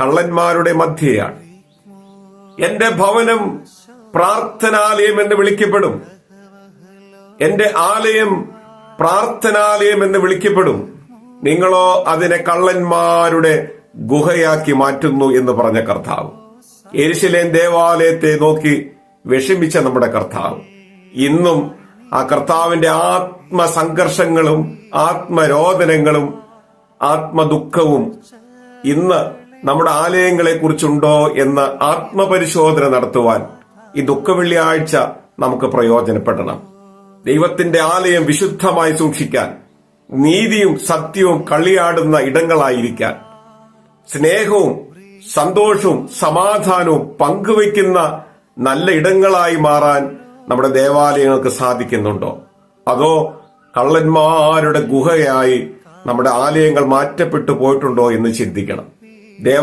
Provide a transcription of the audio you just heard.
കള്ളന്മാരുടെ മധ്യയാണ്. എന്റെ ഭവനം പ്രാർത്ഥനാലയം എന്ന് വിളിക്കപ്പെടും. എന്റെ ആലയം പ്രാർത്ഥനാലയം എന്ന് വിളിക്കപ്പെടും. നിങ്ങളോ അതിനെ കള്ളന്മാരുടെ ഗുഹയാക്കി മാറ്റുന്നു എന്ന് പറഞ്ഞ കർത്താവ്. എരിശിലേൻ ദേവാലയത്തെ നോക്കി വിഷമിച്ച നമ്മുടെ കർത്താവ്. ഇന്നും ആ കർത്താവിന്റെ ആത്മസംഘർഷങ്ങളും ആത്മരോദനങ്ങളും ആത്മദുഃഖവും ഇന്ന് നമ്മുടെ ആലയങ്ങളെ കുറിച്ചുണ്ടോ എന്ന് ആത്മപരിശോധന നടത്തുവാൻ ഈ ദുഃഖവെള്ളിയാഴ്ച നമുക്ക് പ്രയോജനപ്പെടണം. ദൈവത്തിന്റെ ആലയം വിശുദ്ധമായി സൂക്ഷിക്കാൻ നീതിയും സത്യവും കളിയാടുന്ന ഇടങ്ങളായിരിക്കാൻ സ്നേഹവും സന്തോഷവും സമാധാനവും പങ്കുവയ്ക്കുന്ന നല്ല ഇടങ്ങളായി മാറാൻ നമ്മുടെ ദേവാലയങ്ങൾക്ക് സാധിക്കുന്നുണ്ടോ? അതോ കള്ളന്മാരുടെ ഗുഹയായി നമ്മുടെ ആലയങ്ങൾ മാറ്റപ്പെട്ടു പോയിട്ടുണ്ടോ എന്ന് ചിന്തിക്കണം.